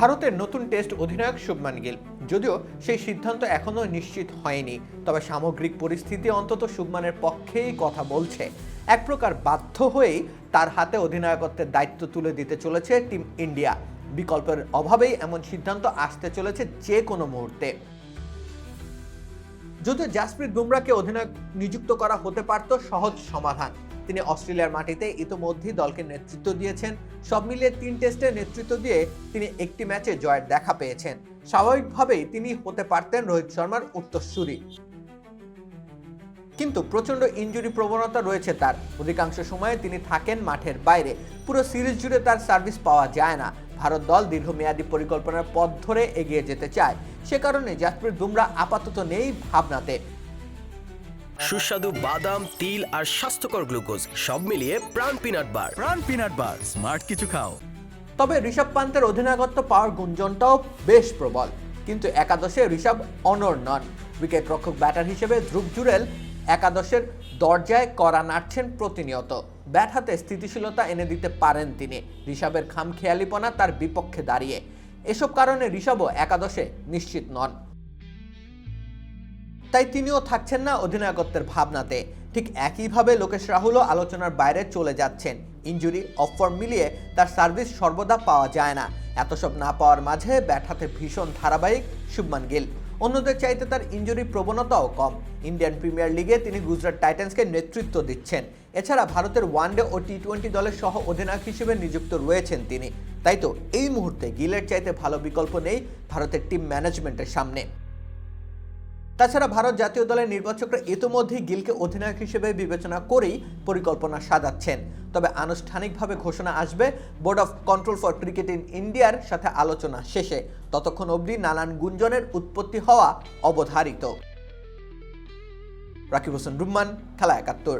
ভারতের নতুন টেস্ট অধিনায়ক শুভমান গিল। যদিও সেই সিদ্ধান্ত এখনও নিশ্চিত হয়নি, তবে সামগ্রিক পরিস্থিতি অন্তত শুভমানের পক্ষেই কথা বলছে। এক প্রকার বাধ্য হয়েই তার হাতে অধিনায়কত্বের দায়িত্ব তুলে দিতে চলেছে টিম ইন্ডিয়া। বিকল্পের অভাবেই এমন সিদ্ধান্ত আসতে চলেছে যে কোনো মুহূর্তে। যদিও জাসপ্রীত বুমরাকে অধিনায়ক নিযুক্ত করা হতে পারত সহজ সমাধান তিনি অস্ট্রেলিয়ার মাটিতে ইতোমধ্যেই দলকে নেতৃত্ব দিয়েছেন। সব মিলিয়ে তিন টেস্টে নেতৃত্ব দিয়ে তিনি একটি ম্যাচে জয়ের দেখা পেয়েছেন। স্বাভাবিকভাবেই তিনি হতে পারতেন রোহিত শর্মার উত্তরসূরি কিন্তু প্রচণ্ড ইনজুরি প্রবণতা রয়েছে তার। অধিকাংশ সময়ে তিনি থাকেন মাঠের বাইরে। পুরো সিরিজ জুড়ে তার সার্ভিস পাওয়া যায় না। ভারত দল দীর্ঘমেয়াদী পরিকল্পনার পথ ধরে এগিয়ে যেতে চায়। সে কারণে জাসপ্রীত বুমরা আপাতত নেই ভাবনাতে। সুস্বাদু বাদাম তিল আর স্বাস্থ্যকর গ্লুকোজ সব মিলিয়ে প্রাণ পিনাট বার। প্রাণ পিনাট বার স্মার্ট কিছু খাও। তবে ঋষভ পান্তের অধিনায়কত্ব পাওয়ার গুঞ্জনটাও বেশ প্রবল। কিন্তু একাদশে ঋষভ অনর নন। উইকেট রক্ষক ব্যাটার হিসেবে ধ্রুব জুরেল একাদশের দরজায় করা নাড়ছেন প্রতিনিয়ত। ব্যাট হাতে স্থিতিশীলতা এনে দিতে পারেন তিনি। ঋষভের খামখেয়ালিপনা তার বিপক্ষে দাঁড়িয়ে। এসব কারণে ঋষভও একাদশে নিশ্চিত নন। তাই তিনিও থাকছেন না অধিনায়কত্বের ভাবনাতে। ঠিক একইভাবে লোকেশ রাহুলও আলোচনার বাইরে চলে যাচ্ছেন। ইঞ্জুরি অফার মিলিয়ে তার সার্ভিস সর্বদা পাওয়া যায় না। এত সব না পাওয়ার মাঝে ব্যাট ভীষণ ধারাবাহিক শুভমান গিল। অন্যদের চাইতে তার ইঞ্জুরি প্রবণতাও কম। ইন্ডিয়ান প্রিমিয়ার লিগে তিনি গুজরাট টাইটান্সকে নেতৃত্ব দিচ্ছেন। এছাড়া ভারতের ওয়ানডে ও টি টোয়েন্টি দলের সহ অধিনায়ক হিসেবে নিযুক্ত রয়েছেন তিনি। তাই তো এই মুহূর্তে গিলের চাইতে ভালো বিকল্প নেই ভারতের টিম ম্যানেজমেন্টের সামনে। তাছাড়া ভারত জাতীয় দলের নির্বাচকরা ইতোমধ্যেই গিলকে অধিনায়ক হিসেবে বিবেচনা করেই পরিকল্পনা সাজাচ্ছেন। তবে আনুষ্ঠানিকভাবে ঘোষণা আসবে Board of Control for Cricket in ইন্ডিয়ার সাথে আলোচনা শেষে। ততক্ষণ অবধি নানান গুঞ্জনের উৎপত্তি হওয়া অবধারিত। রাকিব হোসেন, রুম্মান, খেলা একাত্তর।